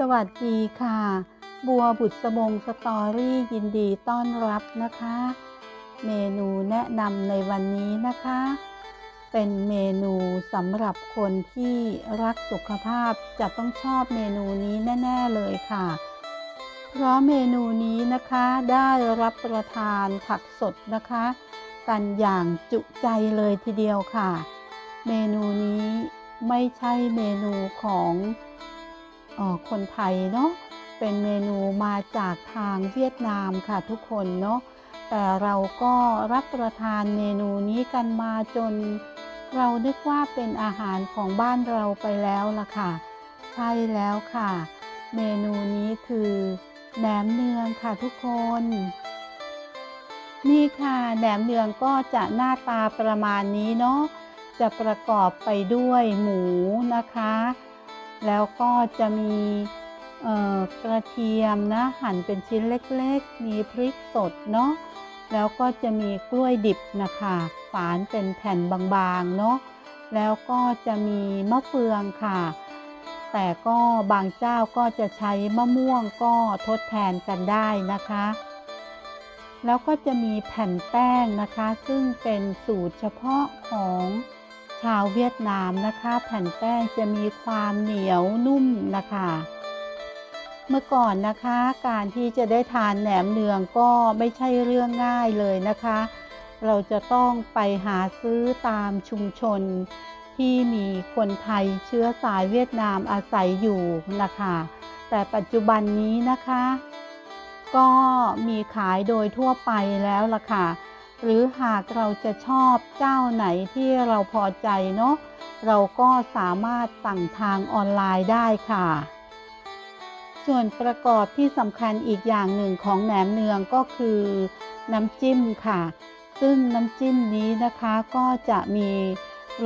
สวัสดีค่ะ บัวบุษบงสตอรี่ยินดีต้อนรับนะคะ เมนูแนะนำในวันนี้นะคะ เป็นเมนูสำหรับคนที่รักสุขภาพจะต้องชอบเมนูนี้แน่ ๆเลยค่ะ เพราะเมนูนี้นะคะได้รับประทานผักสดนะคะ กันอย่างจุใจเลยทีเดียวค่ะ เมนูนี้ไม่ใช่เมนูของ คนไทยเนาะเป็นเมนูมาจากทางเวียดนามค่ะทุกคนเนาะแต่เราก็รับประทานเมนูนี้กันมาจน เรานึกว่าเป็นอาหารของบ้านเราไปแล้วล่ะค่ะ ใช่แล้วค่ะ เมนูนี้คือแหนมเนืองค่ะทุกคน นี่ค่ะแหนมเนืองก็จะหน้าตาประมาณนี้เนาะจะประกอบไปด้วยหมูนะคะ แล้วก็จะมีกระเทียมนะหั่นเป็นชิ้นเล็กๆ มีพริกสดเนาะแล้วก็จะมีกล้วยดิบนะคะฝานเป็นแผ่นบางๆเนาะแล้วก็จะมีมะเฟืองค่ะ แต่ก็บางเจ้าก็จะใช้มะม่วงก็ทดแทนกันได้นะคะ แล้วก็จะมีแผ่นแป้งนะคะ ซึ่งเป็นสูตรเฉพาะของาวเวียดนามนะคะ แผ่นแป้งจะมีความเหนียวนุ่มนะคะ เมื่อก่อนนะคะการที่จะได้ทานแหนมเนืองก็ไม่ใช่เรื่องง่ายเลยนะคะ เราจะต้องไปหาซื้อตามชุมชนที่มีคนไทยเชื้อสายเวียดนามอาศัยอยู่นะคะ แต่ปัจจุบันนี้นะคะ ก็มีขายโดยทั่วไปแล้วล่ะค่ะ หรือหากเราจะชอบเจ้าไหนที่เราพอใจเนาะเราก็สามารถสั่งทางออนไลน์ได้ค่ะ ส่วนประกอบที่สำคัญอีกอย่างหนึ่งของแหนมเนืองก็คือน้ำจิ้มค่ะ ซึ่งน้ำจิ้มนี้นะคะก็จะมี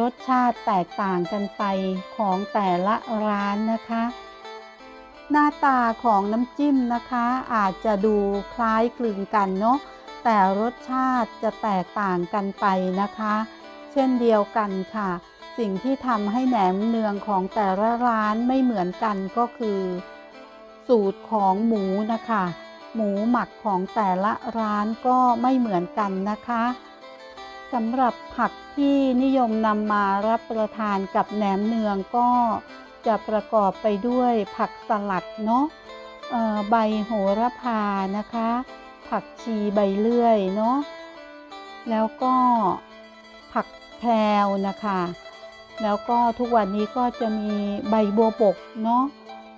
รสชาติแตกต่างกันไปของแต่ละร้านนะคะ หน้าตาของน้ำจิ้มนะคะอาจจะดูคล้ายคลึงกันเนาะ แต่รสชาติจะแตกต่างกันไปนะคะ เช่นเดียวกันค่ะ สิ่งที่ทำให้แหนมเนืองของแต่ละร้านไม่เหมือนกันก็คือ สูตรของหมูนะคะ หมูหมักของแต่ละร้านก็ไม่เหมือนกันนะคะสำหรับผักที่นิยมนำมารับประทานกับแหนมเนืองก็จะประกอบไปด้วยผักสลัดเนาะใบโหระพานะคะ ผักชีใบเลื่อยเนาะแล้วก็ผักแพรวนะคะ แล้วก็ทุกวันนี้ก็จะมีใบบัวบกเนาะ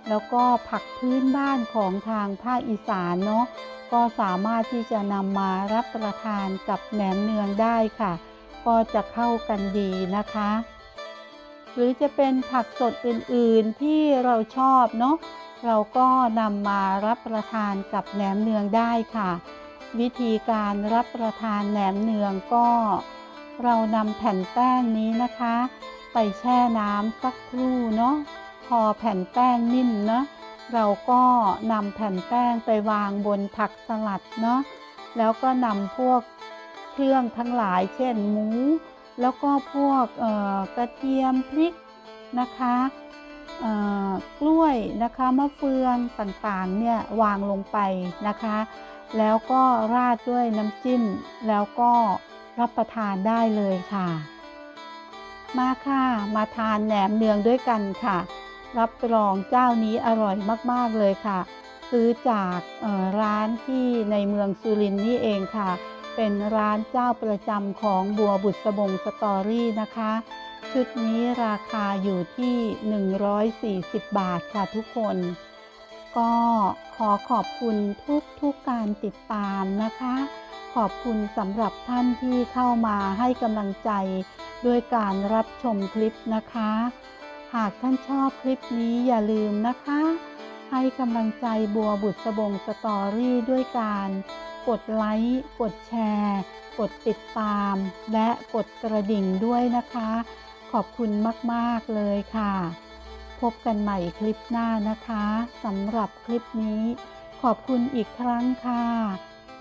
แล้วก็ผักพื้นบ้านของทางภาคอีสานเนาะก็สามารถที่จะนำมารับประทานกับแหนมเนืองได้ค่ะ ก็จะเข้ากันดีนะคะ หรือจะเป็นผักสดอื่นๆที่เราชอบเนาะ เราก็นำมารับประทานกับแหนมเนืองได้ค่ะ วิธีการรับประทานแหนมเนืองก็ เรานำแผ่นแป้งนี้นะคะ ไปแช่น้ำสักครู่เนาะพอแผ่นแป้งนิ่มเนาะเราก็นำแผ่นแป้งไปวางบนผักสลัดเนาะแล้วก็นำพวกเครื่องทั้งหลาย เช่นหมู แล้วก็พวกกระเทียมพริกนะคะ กล้วยนะคะมะเฟืองต่างๆเนี่ยวางลงไปนะคะ แล้วก็ราดด้วยน้ำจิ้ม แล้วก็รับประทานได้เลยค่ะ มาค่ะมาทานแหนมเนืองด้วยกันค่ะ รับรองเจ้านี้อร่อยมากๆเลยค่ะ ซื้อจากร้านที่ในเมืองสุรินทร์นี่เองค่ะ เป็นร้านเจ้าประจำของบัวบุษบงสตอรี่นะคะ ชุดนี้ราคาอยู่ที่ 140 บาทค่ะทุกคน ก็ขอขอบคุณทุกทุกการติดตามนะคะ ขอบคุณสำหรับท่านที่เข้ามาให้กำลังใจด้วยการรับชมคลิปนะคะ หากท่านชอบคลิปนี้อย่าลืมนะคะ ให้กำลังใจบัวบุษบงสตอรี่ด้วยการกดไลค์ กดแชร์ กดติดตาม และกดกระดิ่งด้วยนะคะ ขอบคุณมาก ๆ เลยค่ะ พบกันใหม่คลิปหน้านะคะสำหรับคลิปนี้ ขอบคุณอีกครั้งค่ะ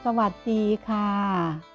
สวัสดีค่ะ